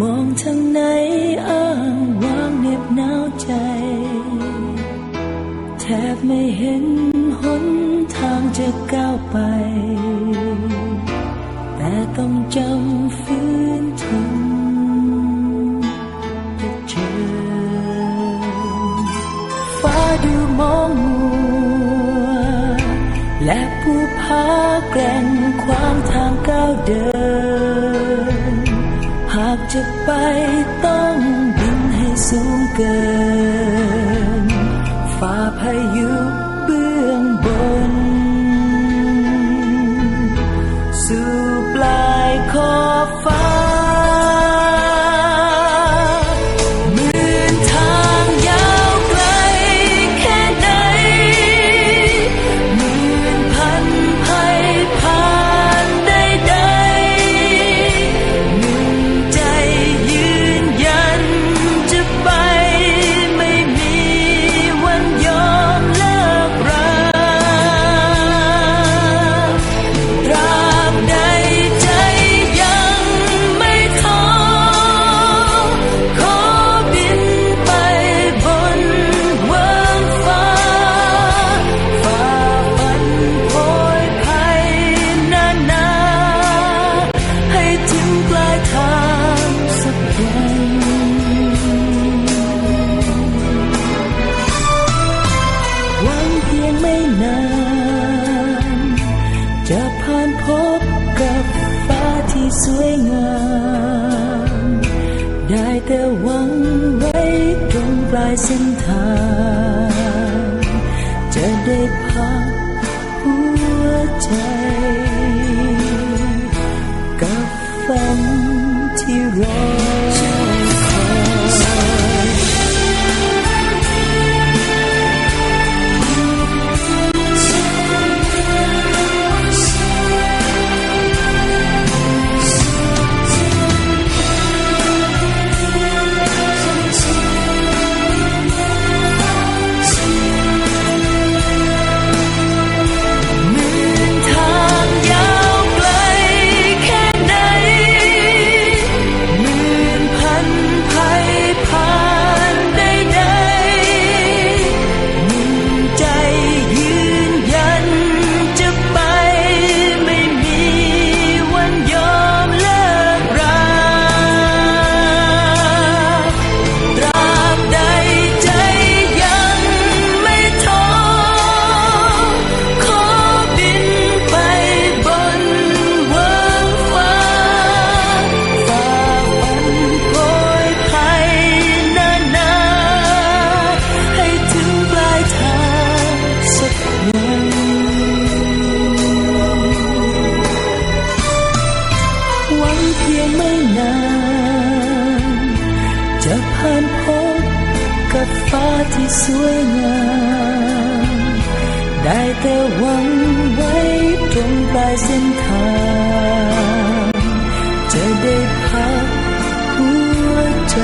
มองทางไหนอ้างว้างเน็บหนาวใจ แทบไม่เห็นหนทางจะก้าวไป แต่ต้องจำฝืนทนจะเจอฟ้าดูมองมัวและผู้พาแกร่งความทางก้าวเดิน จะไปต้องบินให้สูงเกินฝ่าพายุ ไม่นาน จะผ่านพบกับฟ้าที่สวยงาม ได้แต่หวังไว้ตรงปลายเส้นทาง จะได้ จะผ่านพบกับฟ้าที่สวยงามได้แต่หวังไว้ตรงปลายเส้นทาง จะได้พักหัวใจ